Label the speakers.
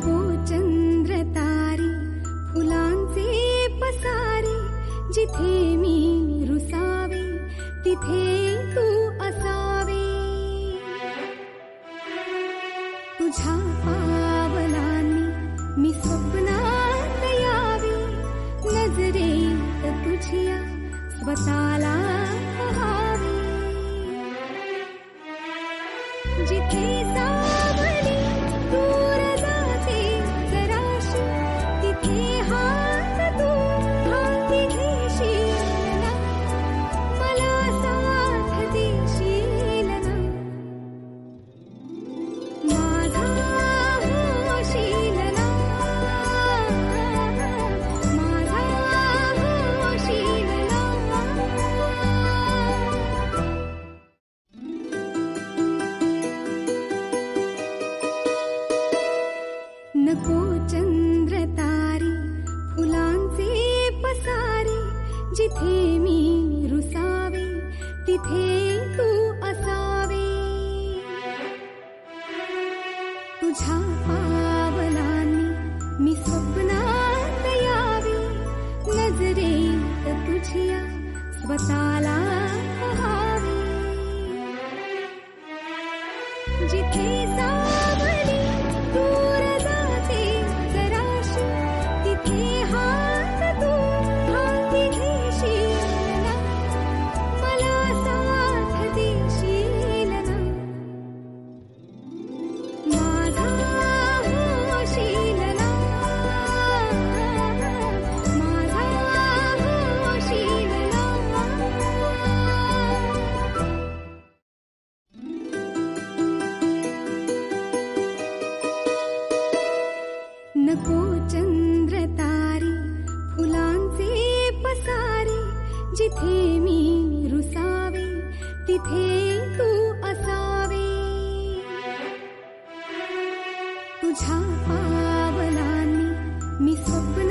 Speaker 1: को चंद्र तारे फुलांचे पसारे जिथे मी रुसावे तिथे तू असावे। तुझ्या पावलांनी मी स्वप्नात यावे नजरेत तुझ्या स्वतःला पहावे। याजरे नको चंद्र तारी फुलांचे पसारे जिथे मी रुसावे तिथे तू असावे। तुझ्या पावलांनी मी स्वप्नात नको चंद्र तारी फुलांचे पसारे जिथे मी रुसावे तिथे तू असावे। तुझ्या पावलांनी मी स्वप्नात